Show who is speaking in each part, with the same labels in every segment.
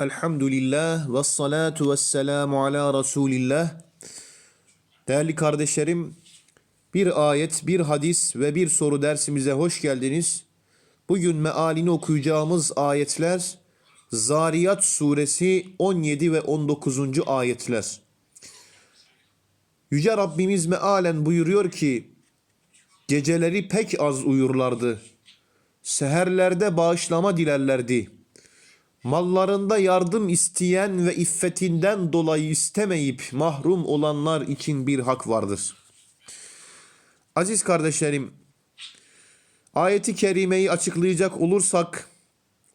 Speaker 1: Elhamdülillah ve salatu ve selamu ala Resulillah. Değerli kardeşlerim, bir ayet, bir hadis ve bir soru dersimize hoş geldiniz. Bugün mealini okuyacağımız ayetler Zariyat suresi 17 ve 19. ayetler. Yüce Rabbimiz mealen buyuruyor ki, Geceleri pek az uyurlardı. Seherlerde bağışlama dilerlerdi. Mallarında yardım isteyen ve iffetinden dolayı istemeyip mahrum olanlar için bir hak vardır. Aziz kardeşlerim, ayeti kerimeyi açıklayacak olursak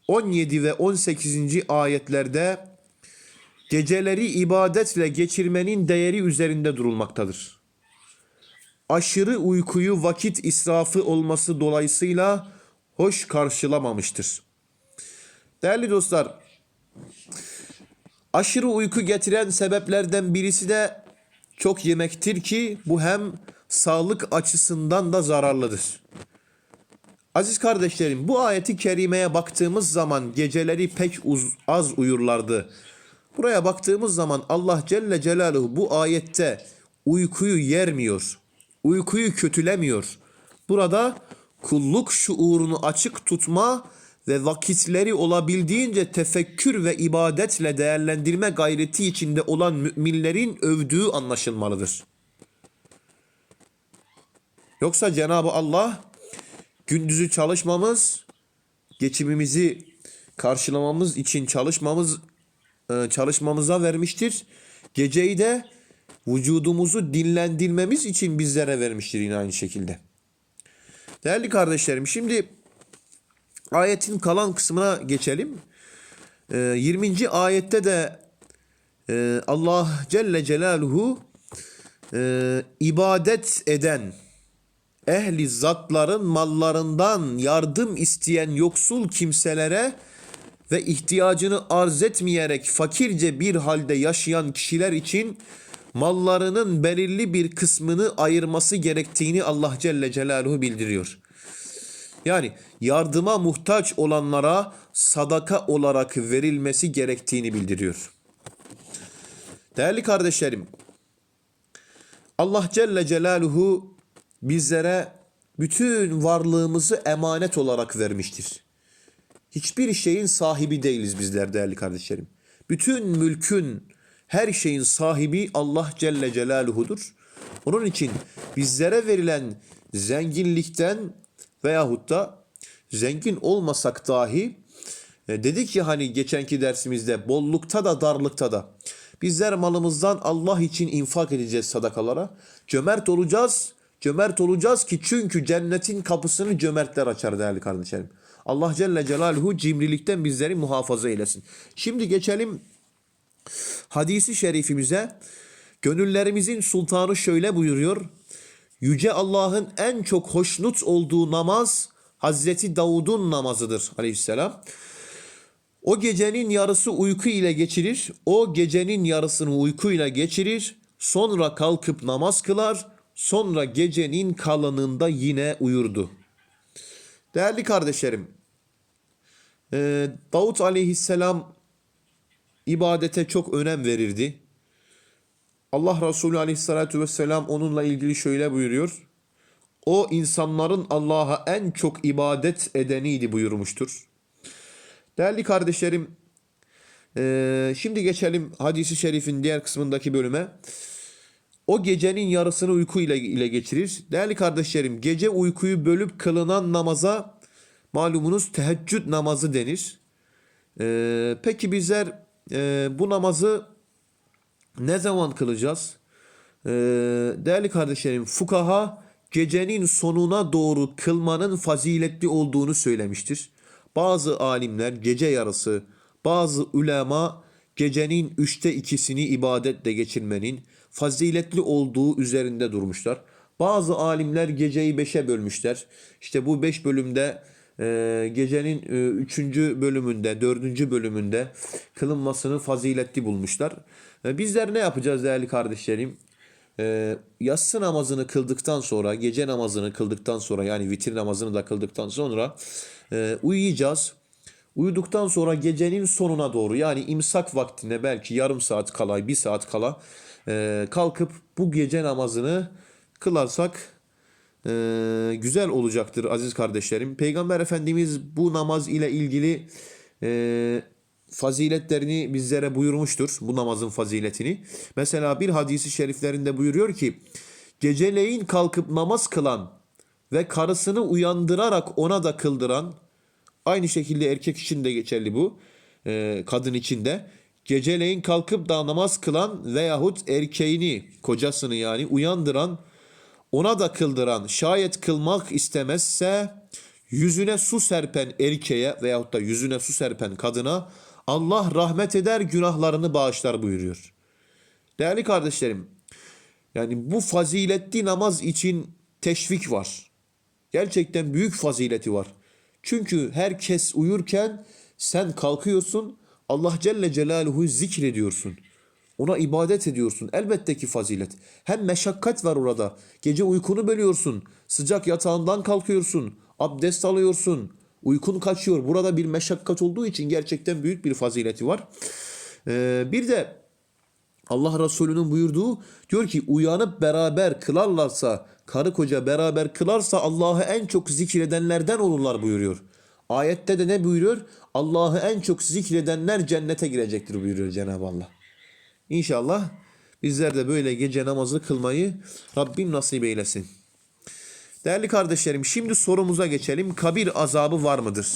Speaker 1: 17 ve 18. ayetlerde geceleri ibadetle geçirmenin değeri üzerinde durulmaktadır. Aşırı uykuyu vakit israfı olması dolayısıyla hoş karşılamamıştır. Değerli dostlar, aşırı uyku getiren sebeplerden birisi de çok yemektir ki bu hem sağlık açısından da zararlıdır. Aziz kardeşlerim bu ayeti kerimeye baktığımız zaman geceleri pek uz- az uyurlardı. Buraya baktığımız zaman Allah Celle Celaluhu bu ayette uykuyu yermiyor. Uykuyu kötülemiyor. Burada kulluk şuurunu açık tutma ve vakitleri olabildiğince tefekkür ve ibadetle değerlendirme gayreti içinde olan müminlerin övdüğü anlaşılmalıdır. Yoksa Cenab-ı Allah gündüzü çalışmamız, geçimimizi karşılamamız için çalışmamız e, çalışmamıza vermiştir. Geceyi de vücudumuzu dinlendirmemiz için bizlere vermiştir yine aynı şekilde. Değerli kardeşlerim şimdi ayetin kalan kısmına geçelim. E, 20. ayette de e, Allah Celle Celaluhu e, ibadet eden ehli zatların mallarından yardım isteyen yoksul kimselere ve ihtiyacını arz etmeyerek fakirce bir halde yaşayan kişiler için mallarının belirli bir kısmını ayırması gerektiğini Allah Celle Celaluhu bildiriyor. Yani yardıma muhtaç olanlara sadaka olarak verilmesi gerektiğini bildiriyor. Değerli kardeşlerim, Allah Celle Celaluhu bizlere bütün varlığımızı emanet olarak vermiştir. Hiçbir şeyin sahibi değiliz bizler değerli kardeşlerim. Bütün mülkün, her şeyin sahibi Allah Celle Celaluhu'dur. Onun için bizlere verilen zenginlikten veyahut da zengin olmasak dahi e, dedik ya hani geçenki dersimizde bollukta da darlıkta da bizler malımızdan Allah için infak edeceğiz sadakalara. Cömert olacağız. Cömert olacağız ki çünkü cennetin kapısını cömertler açar değerli kardeşlerim. Allah Celle Celaluhu cimrilikten bizleri muhafaza eylesin. Şimdi geçelim hadisi şerifimize. Gönüllerimizin sultanı şöyle buyuruyor. Yüce Allah'ın en çok hoşnut olduğu namaz Hazreti Davud'un namazıdır aleyhisselam. O gecenin yarısı uyku ile geçirir. O gecenin yarısını uyku ile geçirir. Sonra kalkıp namaz kılar. Sonra gecenin kalanında yine uyurdu. Değerli kardeşlerim, e, Davut aleyhisselam ibadete çok önem verirdi. Allah Resulü aleyhissalatü vesselam onunla ilgili şöyle buyuruyor. O insanların Allah'a en çok ibadet edeniydi buyurmuştur. Değerli kardeşlerim, e, şimdi geçelim hadisi şerifin diğer kısmındaki bölüme. O gecenin yarısını uyku ile, geçirir. Değerli kardeşlerim, gece uykuyu bölüp kılınan namaza malumunuz teheccüd namazı denir. E, peki bizler e, bu namazı ne zaman kılacağız? Ee, değerli kardeşlerim, fukaha gecenin sonuna doğru kılmanın faziletli olduğunu söylemiştir. Bazı alimler gece yarısı, bazı ulema gecenin üçte ikisini ibadetle geçirmenin faziletli olduğu üzerinde durmuşlar. Bazı alimler geceyi beşe bölmüşler. İşte bu beş bölümde e, gecenin e, üçüncü bölümünde, dördüncü bölümünde kılınmasını faziletli bulmuşlar. E, bizler ne yapacağız değerli kardeşlerim? E, yatsı namazını kıldıktan sonra, gece namazını kıldıktan sonra yani vitir namazını da kıldıktan sonra e, uyuyacağız. Uyuduktan sonra gecenin sonuna doğru yani imsak vaktine belki yarım saat kala, bir saat kala e, kalkıp bu gece namazını kılarsak e, güzel olacaktır aziz kardeşlerim. Peygamber Efendimiz bu namaz ile ilgili e, faziletlerini bizlere buyurmuştur. Bu namazın faziletini. Mesela bir hadisi şeriflerinde buyuruyor ki geceleyin kalkıp namaz kılan ve karısını uyandırarak ona da kıldıran aynı şekilde erkek için de geçerli bu. e, kadın için de geceleyin kalkıp da namaz kılan veyahut erkeğini kocasını yani uyandıran ona da kıldıran şayet kılmak istemezse yüzüne su serpen erkeğe veyahut da yüzüne su serpen kadına Allah rahmet eder günahlarını bağışlar buyuruyor. Değerli kardeşlerim yani bu faziletli namaz için teşvik var. Gerçekten büyük fazileti var. Çünkü herkes uyurken sen kalkıyorsun Allah Celle Celaluhu zikrediyorsun. Ona ibadet ediyorsun. Elbette ki fazilet. Hem meşakkat var orada. Gece uykunu bölüyorsun. Sıcak yatağından kalkıyorsun. Abdest alıyorsun. Uykun kaçıyor. Burada bir meşakkat olduğu için gerçekten büyük bir fazileti var. Ee, bir de Allah Resulü'nün buyurduğu diyor ki uyanıp beraber kılarlarsa karı koca beraber kılarsa Allah'ı en çok zikredenlerden olurlar buyuruyor. Ayette de ne buyuruyor? Allah'ı en çok zikredenler cennete girecektir buyuruyor Cenab-ı Allah. İnşallah bizler de böyle gece namazı kılmayı Rabbim nasip eylesin. Değerli kardeşlerim şimdi sorumuza geçelim. Kabir azabı var mıdır?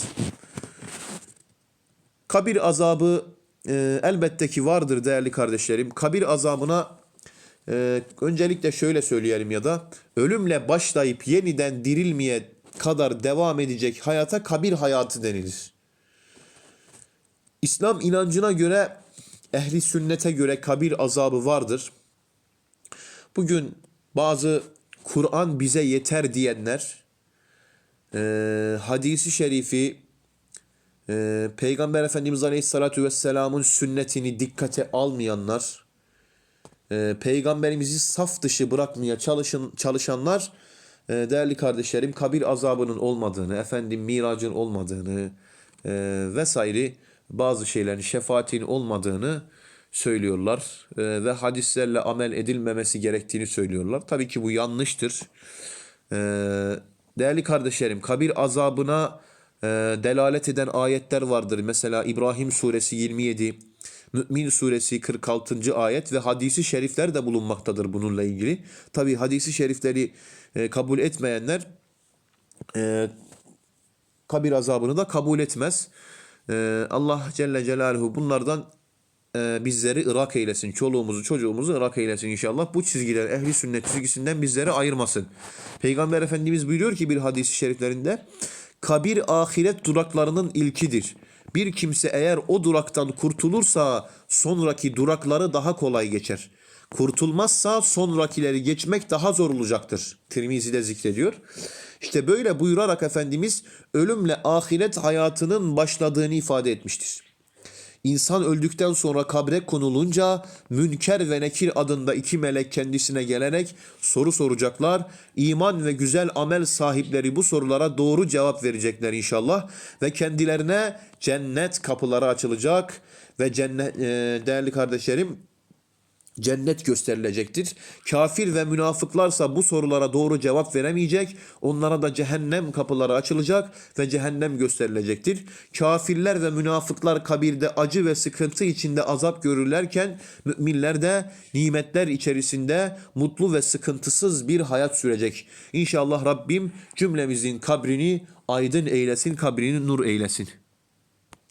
Speaker 1: Kabir azabı e, elbette ki vardır değerli kardeşlerim. Kabir azabına e, öncelikle şöyle söyleyelim ya da ölümle başlayıp yeniden dirilmeye kadar devam edecek hayata kabir hayatı denilir. İslam inancına göre ehli sünnete göre kabir azabı vardır. Bugün bazı Kur'an bize yeter diyenler e, hadisi şerifi ee, Peygamber Efendimiz Aleyhisselatü Vesselam'ın sünnetini dikkate almayanlar, e, Peygamberimizi saf dışı bırakmaya çalışın, çalışanlar, e, değerli kardeşlerim, kabir azabının olmadığını, efendim miracın olmadığını e, vesaire bazı şeylerin şefaatin olmadığını söylüyorlar E, ve hadislerle amel edilmemesi gerektiğini söylüyorlar. Tabii ki bu yanlıştır. E, değerli kardeşlerim, kabir azabına e, delalet eden ayetler vardır. Mesela İbrahim suresi 27, Mü'min suresi 46. ayet ve hadisi şerifler de bulunmaktadır bununla ilgili. Tabi hadisi şerifleri e, kabul etmeyenler e, kabir azabını da kabul etmez. E, Allah Celle Celaluhu bunlardan e, bizleri ırak eylesin. Çoluğumuzu çocuğumuzu ırak eylesin inşallah. Bu çizgiler ehli sünnet çizgisinden bizleri ayırmasın. Peygamber Efendimiz buyuruyor ki bir hadisi şeriflerinde kabir ahiret duraklarının ilkidir. Bir kimse eğer o duraktan kurtulursa sonraki durakları daha kolay geçer. Kurtulmazsa sonrakileri geçmek daha zor olacaktır. Tirmizi de zikrediyor. İşte böyle buyurarak Efendimiz ölümle ahiret hayatının başladığını ifade etmiştir. İnsan öldükten sonra kabre konulunca Münker ve Nekir adında iki melek kendisine gelerek soru soracaklar. İman ve güzel amel sahipleri bu sorulara doğru cevap verecekler inşallah ve kendilerine cennet kapıları açılacak ve cennet e, değerli kardeşlerim cennet gösterilecektir. Kafir ve münafıklarsa bu sorulara doğru cevap veremeyecek. Onlara da cehennem kapıları açılacak ve cehennem gösterilecektir. Kafirler ve münafıklar kabirde acı ve sıkıntı içinde azap görürlerken müminler de nimetler içerisinde mutlu ve sıkıntısız bir hayat sürecek. İnşallah Rabbim cümlemizin kabrini aydın eylesin, kabrini nur eylesin.